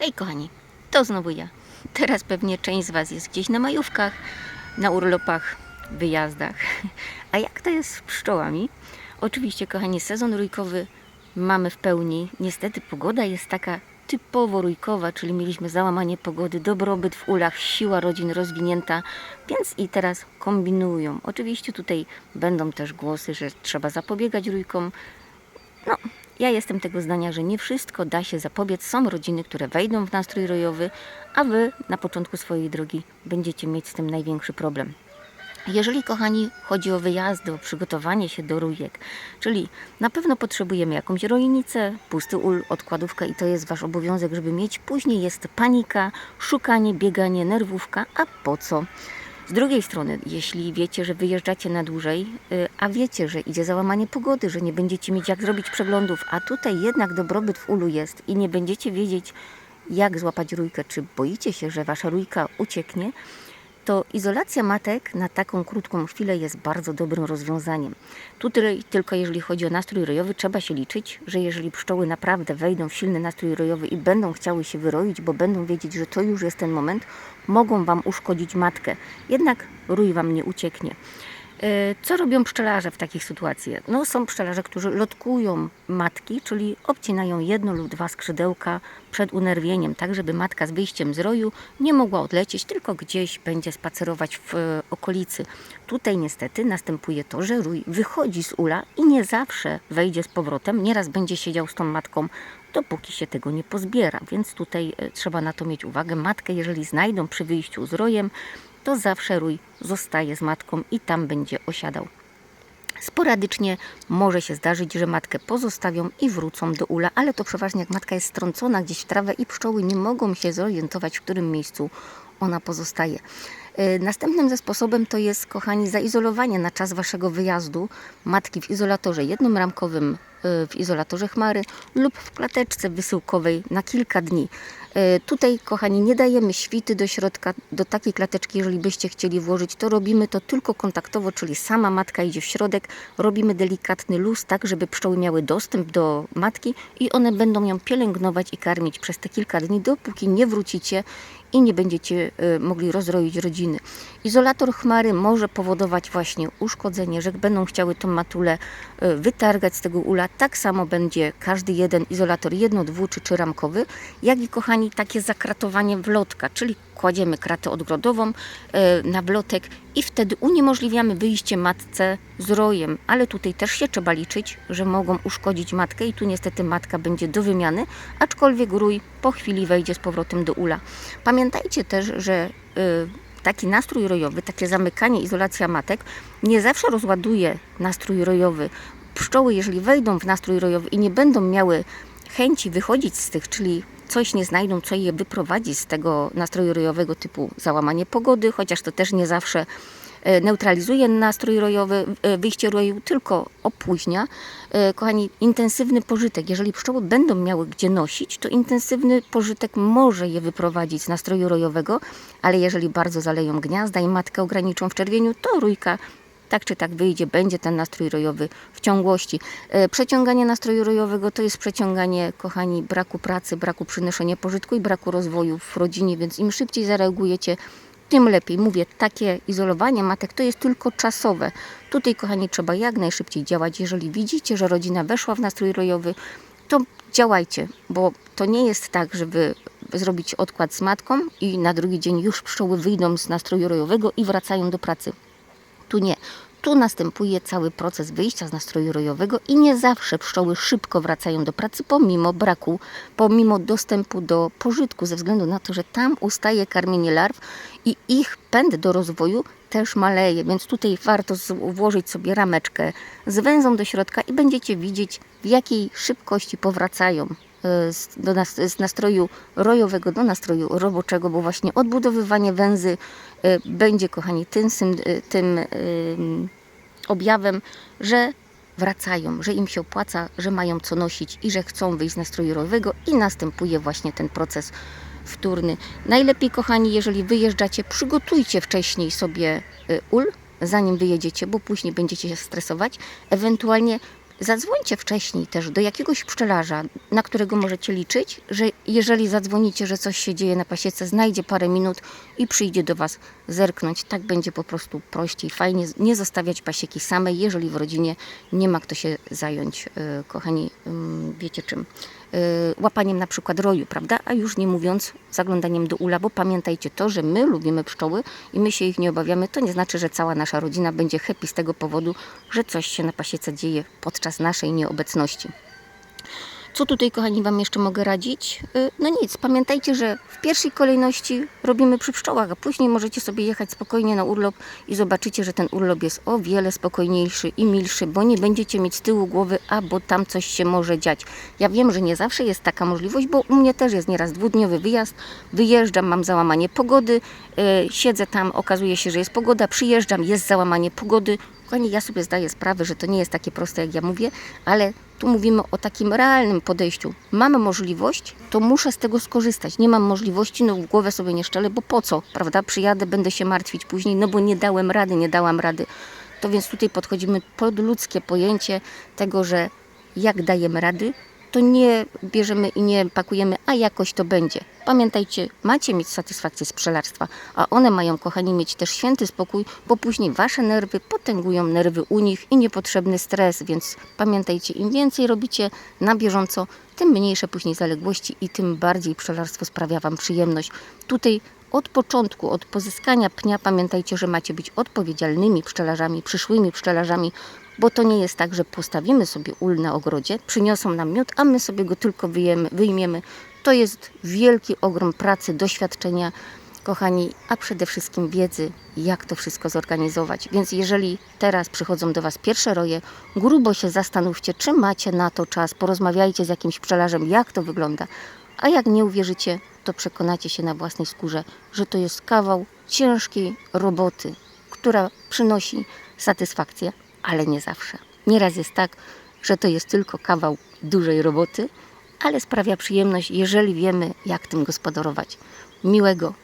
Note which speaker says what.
Speaker 1: Hej kochani, to znowu ja. Teraz pewnie część z Was jest gdzieś na majówkach, na urlopach, wyjazdach. A jak to jest z pszczołami? Oczywiście, kochani, sezon rójkowy mamy w pełni. Niestety pogoda jest taka typowo rójkowa, czyli mieliśmy załamanie pogody, dobrobyt w ulach, siła rodzin rozwinięta, więc i teraz kombinują. Oczywiście tutaj będą też głosy, że trzeba zapobiegać rójkom, no, ja jestem tego zdania, że nie wszystko da się zapobiec. Są rodziny, które wejdą w nastrój rojowy, a wy na początku swojej drogi będziecie mieć z tym największy problem. Jeżeli, kochani, chodzi o wyjazdy, o przygotowanie się do rójek, czyli na pewno potrzebujemy jakąś rolnicę, pusty ul, odkładówkę i to jest wasz obowiązek, żeby mieć. Później jest panika, szukanie, bieganie, nerwówka, a po co? Z drugiej strony, jeśli wiecie, że wyjeżdżacie na dłużej, y, a wiecie, że idzie załamanie pogody, że nie będziecie mieć jak zrobić przeglądów, a tutaj jednak dobrobyt w ulu jest i nie będziecie wiedzieć, jak złapać rójkę, czy boicie się, że wasza rójka ucieknie, to izolacja matek na taką krótką chwilę jest bardzo dobrym rozwiązaniem. Tutaj tylko jeżeli chodzi o nastrój rojowy, trzeba się liczyć, że jeżeli pszczoły naprawdę wejdą w silny nastrój rojowy i będą chciały się wyroić, bo będą wiedzieć, że to już jest ten moment, mogą Wam uszkodzić matkę. Jednak rój Wam nie ucieknie. E, Co robią pszczelarze w takich sytuacjach? No, są pszczelarze, którzy lotkują matki, czyli obcinają jedno lub dwa skrzydełka przed unerwieniem, tak żeby matka z wyjściem z roju nie mogła odlecieć, tylko gdzieś będzie spacerować w e, okolicy. Tutaj niestety następuje to, że rój wychodzi z ula i nie zawsze wejdzie z powrotem. Nieraz będzie siedział z tą matką, dopóki się tego nie pozbiera, więc tutaj e, trzeba na to mieć uwagę. Matkę, jeżeli znajdą przy wyjściu z rojem, to zawsze rój zostaje z matką i tam będzie osiadał. Sporadycznie może się zdarzyć, że matkę pozostawią i wrócą do ula, ale to przeważnie jak matka jest strącona gdzieś w trawę i pszczoły nie mogą się zorientować, w którym miejscu ona pozostaje. E, Następnym sposobem to jest, kochani, zaizolowanie na czas waszego wyjazdu matki w izolatorze jednym ramkowym, e, w izolatorze chmary lub w klateczce wysyłkowej na kilka dni. E, Tutaj, kochani, nie dajemy świty do środka, do takiej klateczki, jeżeli byście chcieli włożyć, to robimy to tylko kontaktowo, czyli sama matka idzie w środek, robimy delikatny luz, tak żeby pszczoły miały dostęp do matki i one będą ją pielęgnować i karmić przez te kilka dni, dopóki nie wrócicie i nie będziecie e, mogli rozroić rodziny. Izolator chmary może powodować właśnie uszkodzenie, że będą chciały tą matulę e, wytargać z tego ula. Tak samo będzie każdy jeden izolator jedno, dwu czy trzyramkowy, jak i kochani takie zakratowanie wlotka, czyli kładziemy kratę odgrodową e, na wlotek i wtedy uniemożliwiamy wyjście matce z rojem, ale tutaj też się trzeba liczyć, że mogą uszkodzić matkę i tu niestety matka będzie do wymiany, aczkolwiek rój po chwili wejdzie z powrotem do ula. Pamiętajcie też, że y, taki nastrój rojowy, takie zamykanie, izolacja matek nie zawsze rozładuje nastrój rojowy. Pszczoły, jeżeli wejdą w nastrój rojowy i nie będą miały chęci wychodzić z tych, czyli coś nie znajdą, co je wyprowadzi z tego nastroju rojowego typu załamanie pogody, chociaż to też nie zawsze e, neutralizuje nastrój rojowy, e, wyjście roju tylko opóźnia. E, Kochani, intensywny pożytek, jeżeli pszczoły będą miały gdzie nosić, to intensywny pożytek może je wyprowadzić z nastroju rojowego, ale jeżeli bardzo zaleją gniazda i matkę ograniczą w czerwieniu, to rójka tak czy tak wyjdzie, będzie ten nastrój rojowy w ciągłości. E, Przeciąganie nastroju rojowego to jest przeciąganie, kochani, braku pracy, braku przynoszenia pożytku i braku rozwoju w rodzinie, więc im szybciej zareagujecie, tym lepiej. Mówię, takie izolowanie matek to jest tylko czasowe. Tutaj, kochani, trzeba jak najszybciej działać. Jeżeli widzicie, że rodzina weszła w nastrój rojowy, to działajcie, bo to nie jest tak, żeby zrobić odkład z matką i na drugi dzień już pszczoły wyjdą z nastroju rojowego i wracają do pracy. Tu nie. Tu następuje cały proces wyjścia z nastroju rojowego i nie zawsze pszczoły szybko wracają do pracy pomimo braku, pomimo dostępu do pożytku, ze względu na to, że tam ustaje karmienie larw i ich pęd do rozwoju też maleje, więc tutaj warto włożyć sobie rameczkę z węzą do środka i będziecie widzieć w jakiej szybkości powracają e, z, do nas, z nastroju rojowego do nastroju roboczego, bo właśnie odbudowywanie węzy będzie, kochani, tym, e, tym ym, objawem, że wracają, że im się opłaca, że mają co nosić i że chcą wyjść z nastroju i następuje właśnie ten proces wtórny. Najlepiej, kochani, jeżeli wyjeżdżacie, przygotujcie wcześniej sobie y, ul, zanim wyjedziecie, bo później będziecie się stresować. Ewentualnie Zadzwońcie wcześniej też do jakiegoś pszczelarza, na którego możecie liczyć, że jeżeli zadzwonicie, że coś się dzieje na pasiece, znajdzie parę minut i przyjdzie do Was zerknąć. Tak będzie po prostu prościej, fajnie nie zostawiać pasieki samej, jeżeli w rodzinie nie ma kto się zająć, e, kochani, wiecie czym. E, Łapaniem na przykład roju, prawda? A już nie mówiąc zaglądaniem do ula, bo pamiętajcie to, że my lubimy pszczoły i my się ich nie obawiamy, to nie znaczy, że cała nasza rodzina będzie happy z tego powodu, że coś się na pasiece dzieje podczas naszej nieobecności. Co tutaj, kochani, Wam jeszcze mogę radzić? Y, No nic, pamiętajcie, że w pierwszej kolejności robimy przy pszczołach, a później możecie sobie jechać spokojnie na urlop i zobaczycie, że ten urlop jest o wiele spokojniejszy i milszy, bo nie będziecie mieć z tyłu głowy, a bo tam coś się może dziać. Ja wiem, że nie zawsze jest taka możliwość, bo u mnie też jest nieraz dwudniowy wyjazd. Wyjeżdżam, mam załamanie pogody, y, siedzę tam, okazuje się, że jest pogoda, przyjeżdżam, jest załamanie pogody. Kochani, ja sobie zdaję sprawę, że to nie jest takie proste, jak ja mówię, ale tu mówimy o takim realnym podejściu. Mamy możliwość, to muszę z tego skorzystać. Nie mam możliwości, no w głowę sobie nie szczelę, bo po co, prawda? Przyjadę, będę się martwić później, no bo nie dałem rady, nie dałam rady. To więc tutaj podchodzimy pod ludzkie pojęcie tego, że jak dajemy rady, to nie bierzemy i nie pakujemy, a jakoś to będzie. Pamiętajcie, macie mieć satysfakcję z pszczelarstwa, a one mają, kochani, mieć też święty spokój, bo później wasze nerwy potęgują nerwy u nich i niepotrzebny stres, więc pamiętajcie, im więcej robicie na bieżąco, tym mniejsze później zaległości i tym bardziej pszczelarstwo sprawia wam przyjemność. Tutaj od początku, od pozyskania pnia, pamiętajcie, że macie być odpowiedzialnymi pszczelarzami, przyszłymi pszczelarzami, bo to nie jest tak, że postawimy sobie ul na ogrodzie, przyniosą nam miód, a my sobie go tylko wyjemy, wyjmiemy. To jest wielki ogrom pracy, doświadczenia, kochani, a przede wszystkim wiedzy, jak to wszystko zorganizować. Więc jeżeli teraz przychodzą do Was pierwsze roje, grubo się zastanówcie, czy macie na to czas, porozmawiajcie z jakimś pszczelarzem, jak to wygląda. A jak nie uwierzycie, to przekonacie się na własnej skórze, że to jest kawał ciężkiej roboty, która przynosi satysfakcję, ale nie zawsze. Nieraz jest tak, że to jest tylko kawał dużej roboty, ale sprawia przyjemność, jeżeli wiemy, jak tym gospodarować. Miłego